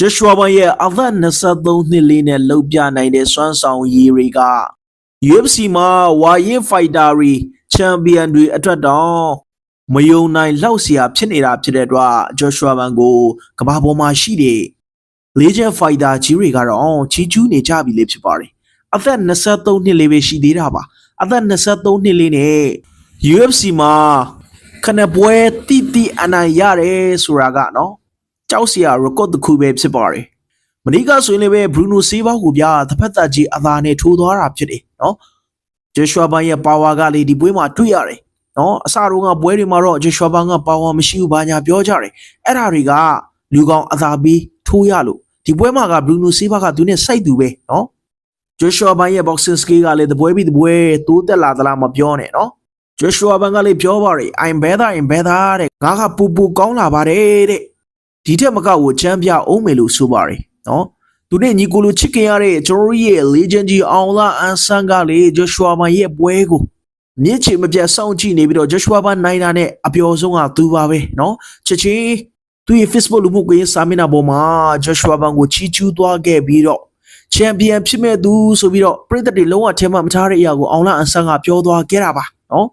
ဂျေရှွာဘရဲ့အသက်23နှစ်လေးနဲ့လှုပ်ပြနိုင်တဲ့စွမ်းဆောင်ရည်တွေက UFC မှာဝါရင်ဖိုက်တာတွေချန်ပီယံတွေအထွက်တောင်မယုံနိုင်လောက်စရာဖြစ်နေတာဖြစ်တဲ့အတွက်ဂျော့ရှွာဘန်ကိုကမ္ဘာပေါ်မှာရှိတဲ့ Legend Fighter ကြီးတွေကတော့ချီးကျူးနေကြပြီလေးဖြစ်ပါတယ်။အသက်23နှစ်လေးပဲရှိသေးတာပါ။အသက်23နှစ်လေးနဲ့ UFC မှာခဏပွဲတိတိအနိုင်ရတယ်ဆိုတာကနော်။ ကြောက်စရာ record တစ်ခုပဲဖြစ်ပါတယ်။မနီကဆိုရင်လည်းပဲ Bruno Silva ကိုပြတစ်ဖက်သက်ကြီးအသာနဲ့ထိုးသွားတာဖြစ်တယ်နော်။ Joshua Ban ရဲ့ power ကလေဒီပွဲမှာတွေ့ရတယ်နော်။အစတုန်းကပွဲတွေမှာတော့ Joshua Ban က power မရှိဘူးဘာညာပြောကြတယ်။အဲ့ဒါတွေကလူကောင်အသာပြီးထိုးရလို့ဒီပွဲမှာက Bruno Silva ကသူနဲ့စိုက်သူပဲနော်။ Joshua Ban ရဲ့ boxing skill ကလည်းတပွဲပြီးတပွဲတိုးတက်လာသလားမပြောနဲ့နော်။ Joshua Ban ကလည်းပြောပါတယ် I'm better I'm better တဲ့ငါကပူပူကောင်းလာပါတယ်တဲ့ ဒီထက်မကကိုချမ်းပြအောင်မယ်လို့ဆိုပါတယ်နော်သူနဲ့ညီကိုလိုချစ်ခင်ရတဲ့ကျွန်တော်ရဲ့ legend ကြီးအောင်လာအန်ဆန်ကလေ Joshua Ban ရဲ့ပွဲကိုမြင့်ချေမပြတ်စောင့်ကြည့်နေပြီးတော့ Joshua Ban နိုင်တာနဲ့အပျော်ဆုံးကသူပါပဲနော်ချက်ချင်းသူရဲ့ Facebook လူမှုကွန်ရက်စာမျက်နှာပေါ်မှာ Joshua Ban ကိုချီးကျူးသွားခဲ့ပြီးတော့ချန်ပီယံဖြစ်မဲ့သူဆိုပြီးတော့ပြည်သက်တွေလုံးဝထဲမှမထားတဲ့အရာကိုအောင်လာအန်ဆန်ကပြောသွားခဲ့တာပါနော်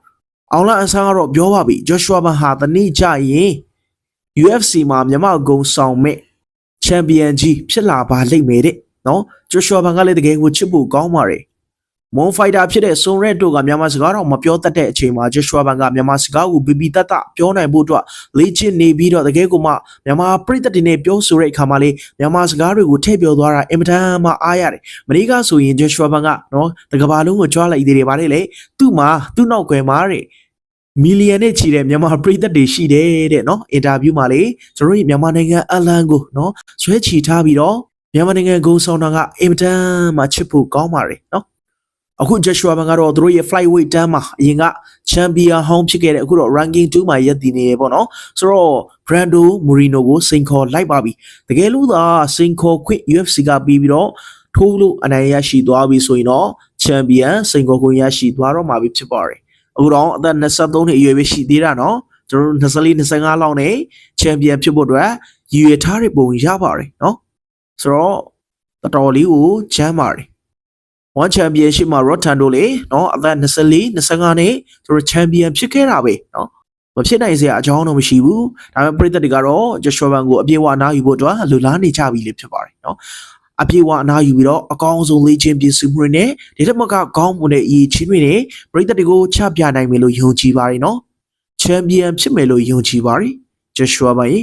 အောင်လာအန်ဆန်ကတော့ပြောပါပြီ Joshua Ban ဟာတနေ့ကျရင် UFC မှာမြန်မာဂုံဆောင်မဲ့ချန်ပီယံကြီးဖြစ်လာပါလိမ့်မယ်တဲ့နော် Joshua Ban ကလည်းတကယ်ကိုချစ်ဖို့ကောင်းပါတယ်မွန်ဖိုက်တာဖြစ်တဲ့ဆွန်ရက်တို့ကမြန်မာစကားတော့မပြောတတ်တဲ့အချိန်မှာ Joshua Ban ကမြန်မာစကားကိုဘီဘီတတ်တပြောနိုင်ဖို့အတွက်လေ့ကျင့်နေပြီးတော့တကယ်ကိုမှမြန်မာပြည်သက်တွေနဲ့ပြောဆိုတဲ့အခါမှာလေမြန်မာစကားတွေကိုထည့်ပြောသွားတာအင်မတန်မှအားရတယ်မနေ့ကဆိုရင် Joshua Ban ကနော်တကဘာလုံးကိုကြွားလိုက်သေးတယ်ဗါလေလေသူ့မှာသူ့နောက်ကွယ်မှာတဲ့ မီလီယံနဲ့ချီတဲ့မြန်မာပြည်သက်တွေရှိတယ်တဲ့နော်အင်တာဗျူးမှာလေကျွန်တော်တို့မြန်မာနိုင်ငံအလန်ကိုနော်ဆွဲချီထားပြီးတော့မြန်မာနိုင်ငံဂုံဆောင်တာကအင်မတန်မှချစ်ဖို့ကောင်းပါတယ်နော်အခု Joshua Ban ကတော့သူတို့ရဲ့ flyweight တန်းမှာအရင်က champion ဟောင်းဖြစ်ခဲ့တဲ့အခုတော့ ranking 2မှာရပ်တည်နေရပေါ့နော်ဆိုတော့ Brando Moreno ကိုစိန်ခေါ်လိုက်ပါပြီတကယ်လို့သာစိန်ခေါ်ခွင့် UFC ကပြီးပြီးတော့ထိုးလို့အနိုင်ရရှိသွားပြီဆိုရင်တော့ champion စိန်ခေါ်ခွင့်ရရှိသွားတော့မှာဖြစ်ပါတယ် အခုတော့အသက်23နှစ်အရွယ်ပဲရှိသေးတာနော်ကျွန်တော်တို့24 25လောက်နဲ့ချန်ပီယံဖြစ်ဖို့အတွက်ရည်ရထားတဲ့ပုံရပါတယ်နော်ဆိုတော့တော်တော်လေးကိုချမ်းပါတယ်ဝမ်ချန်ပီယံရှစ်မှာရော့တန်ဒိုလေနော်အသက်24 25နဲ့သူတို့ချန်ပီယံဖြစ်ခဲ့တာပဲနော်မဖြစ်နိုင်စရာအကြောင်းတော့မရှိဘူးဒါပေမဲ့ပြည်သက်တွေကတော့ဂျော်ရှွာဘန်ကိုအပြေအဝနာယူဖို့အတွက်လှူလားနေကြပြီလေဖြစ်ပါတယ်နော် အပြေအဝအနားယူပြီးတော့အကောင်းဆုံးလေ့ကျင့်ပြင်ဆင်မှုတွေနဲ့ဒီထက်မကကောင်းမွန်တဲ့အရေးချင်းတွေနဲ့ပရိသတ်တွေကိုချပြနိုင်မယ်လို့ယုံကြည်ပါတယ်နော်ချန်ပီယံဖြစ်မယ်လို့ယုံကြည်ပါတယ်ဂျေရှွာပါယေ